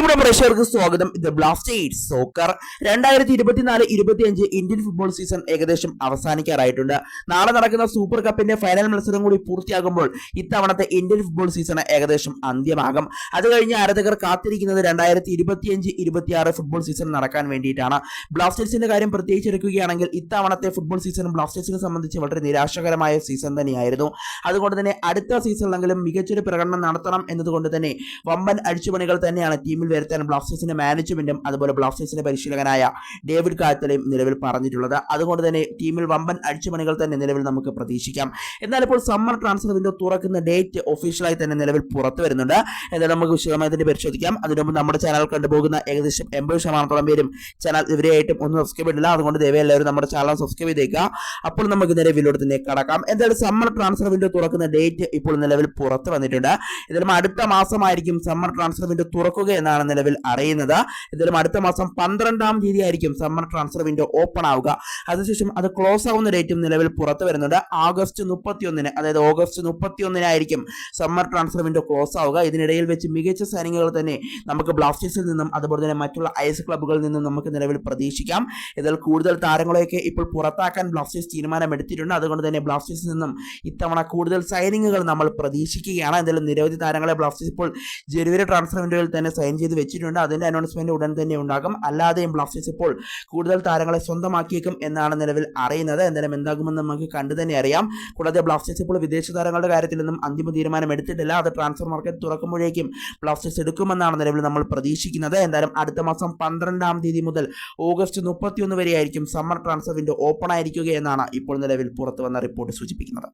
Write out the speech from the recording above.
പ്രിയപ്പെട്ട പ്രേക്ഷകർക്ക് സ്വാഗതം. ഇത് ബ്ലാസ്റ്റേഴ്സ് സോക്കർ രണ്ടായിരത്തി ഇരുപത്തിനാല് ഇരുപത്തിയഞ്ച് ഇന്ത്യൻ ഫുട്ബോൾ സീസൺ ഏകദേശം അവസാനിക്കാറായിട്ടുണ്ട്. നാളെ നടക്കുന്ന സൂപ്പർ കപ്പിന്റെ ഫൈനൽ മത്സരം കൂടി പൂർത്തിയാകുമ്പോൾ ഇത്തവണത്തെ ഇന്ത്യൻ ഫുട്ബോൾ സീസൺ ഏകദേശം അന്ത്യമാകും. അത് കഴിഞ്ഞ് ആരാധകർ കാത്തിരിക്കുന്നത് രണ്ടായിരത്തി ഇരുപത്തിയഞ്ച് ഇരുപത്തിയാറ് ഫുട്ബോൾ സീസൺ നടക്കാൻ വേണ്ടിയിട്ടാണ്. ബ്ലാസ്റ്റേഴ്സിന്റെ കാര്യം പ്രത്യേകിച്ച് എടുക്കുകയാണെങ്കിൽ ഇത്തവണത്തെ ഫുട്ബോൾ സീസൺ ബ്ലാസ്റ്റേഴ്സിനെ സംബന്ധിച്ച് വളരെ നിരാശകരമായ സീസൺ തന്നെയായിരുന്നു. അതുകൊണ്ട് തന്നെ അടുത്ത സീസണിലെങ്കിലും മികച്ചൊരു പ്രകടനം നടത്തണം എന്നതുകൊണ്ട് തന്നെ വമ്പൻ അഴിച്ചുപണികൾ തന്നെയാണ് ടീമിൽ വരുത്താൻ ബ്ലാസ്റ്റേഴ്സിന്റെ മാനേജ്മെന്റും അതുപോലെ ബ്ലാസ്റ്റേഴ്സിന്റെ പരിശീലകനായ ഡേവിഡ് കാത്തലയും നിലവിൽ പറഞ്ഞിട്ടുള്ളത്. അതുകൊണ്ട് തന്നെ ടീമിൽ വമ്പൻ അടിച്ചുപണികൾ തന്നെ നിലവിൽ നമുക്ക് പ്രതീക്ഷിക്കാം. എന്നാൽ ഇപ്പോൾ സമ്മർ ട്രാൻസ്ഫർ വിൻഡോ തുറക്കുന്ന ഡേറ്റ് ഒഫീഷ്യലായി തന്നെ നിലവിൽ പുറത്തു വരുന്നുണ്ട്. എന്നാൽ നമുക്ക് വിശദമായി തന്നെ പരിശോധിക്കാം. അതിനു മുമ്പ് നമ്മുടെ ചാനൽ കണ്ടുപോകുന്ന ഏകദേശം എൺപത് ശതമാനത്തോളം പേരും ചാനൽ ഇവരെയായിട്ടും ഒന്നും സബ്സ്ക്രൈബ് ചെയ്തില്ല അതുകൊണ്ട് ദയവായി എല്ലാവരും നമ്മുടെ ചാനൽ സബ്സ്ക്രൈബ് ചെയ്തേക്കുക. അപ്പോൾ നമുക്ക് നിലവിലോട്ട് തന്നെ കടക്കാം. എന്തായാലും സമ്മർ ട്രാൻസ്ഫർ വിൻഡോ തുറക്കുന്ന ഡേറ്റ് ഇപ്പോൾ നിലവിൽ പുറത്ത് വന്നിട്ടുണ്ട്. ഇതിലും അടുത്ത മാസമായിരിക്കും സമ്മർ ട്രാൻസ്ഫർ വിൻഡോ തുറക്കുക എന്നാണ് നിലവിൽ അറിയുന്നത്? എന്തായാലും അടുത്ത മാസം പന്ത്രണ്ടാം തീയതി ആയിരിക്കും സമ്മർ ട്രാൻസ്ഫർ വിൻഡോ ഓപ്പൺ ആവുക. അതിനുശേഷം അത് ക്ലോസ് ആവുന്ന ഡേറ്റും നിലവിൽ പുറത്തു വരുന്നുണ്ട്. ആഗസ്റ്റ് മുപ്പത്തിയൊന്നിന് അതായത് ഓഗസ്റ്റ് മുപ്പത്തിയൊന്നിനായിരിക്കും സമ്മർ ട്രാൻസ്ഫർ വിൻഡോ ക്ലോസ് ആവുക. ഇതിനിടയിൽ വെച്ച് മികച്ച സൈനികകൾ തന്നെ നമുക്ക് ബ്ലാസ്റ്റേഴ്സിൽ നിന്നും അതുപോലെ തന്നെ മറ്റുള്ള ഐസ് ക്ലബ്ബുകളിൽ നിന്നും നമുക്ക് നിലവിൽ പ്രതീക്ഷിക്കാം. ഇതിൽ കൂടുതൽ താരങ്ങളെയൊക്കെ ഇപ്പോൾ പുറത്താക്കാൻ ബ്ലാസ്റ്റേഴ്സ് തീരുമാനമെടുത്തിട്ടുണ്ട് അതുകൊണ്ട് തന്നെ ബ്ലാസ്റ്റേഴ്സിൽ നിന്നും ഇത്തവണ കൂടുതൽ സൈനിങ്ങുകൾ നമ്മൾ പ്രതീക്ഷിക്കുകയാണ്. എന്തായാലും നിരവധി താരങ്ങളെ ബ്ലാസ്റ്റേഴ്സ് ഇപ്പോൾ ജനുവരി ട്രാൻസ്ഫർ വിൻഡോയിൽ തന്നെ സൈൻ ചെയ്ത് വെച്ചിട്ടുണ്ട്. അതിന്റെ അനൗൺസ്മെന്റ് ഉടൻ തന്നെ ഉണ്ടാകും. അല്ലാതെയും ബ്ലാസ്റ്റേഴ്സ് ഇപ്പോൾ കൂടുതൽ താരങ്ങളെ സ്വന്തമാക്കിയേക്കും എന്നാണ് നിലവിൽ അറിയുന്നത്. എന്തായാലും എന്താകുമെന്ന് നമുക്ക് കണ്ടു തന്നെ അറിയാം. കൂടാതെ ബ്ലാസ്റ്റേഴ്സ് ഇപ്പോൾ വിദേശ താരങ്ങളുടെ കാര്യത്തിലൊന്നും അന്തിമ തീരുമാനം എടുത്തിട്ടില്ല. അത് ട്രാൻസ്ഫർ മാർക്കറ്റ് തുറക്കുമ്പോഴേക്കും ബ്ലാസ്റ്റേഴ്സ് എടുക്കുമെന്നാണ് നിലവിൽ നമ്മൾ പ്രതീക്ഷിക്കുന്നത്. എന്തായാലും അടുത്ത മാസം പന്ത്രണ്ടാം തീയതി മുതൽ ഓഗസ്റ്റ് മുപ്പത്തിയൊന്ന് വരെയായിരിക്കും സമ്മർ ട്രാൻസ്ഫർ വിൻഡോ ഓപ്പൺ ആയിരിക്കുക എന്നാണ് ഇപ്പോൾ നിലവിൽ പുറത്തു വന്ന റിപ്പോർട്ട് സൂചിപ്പിക്കുന്നത്.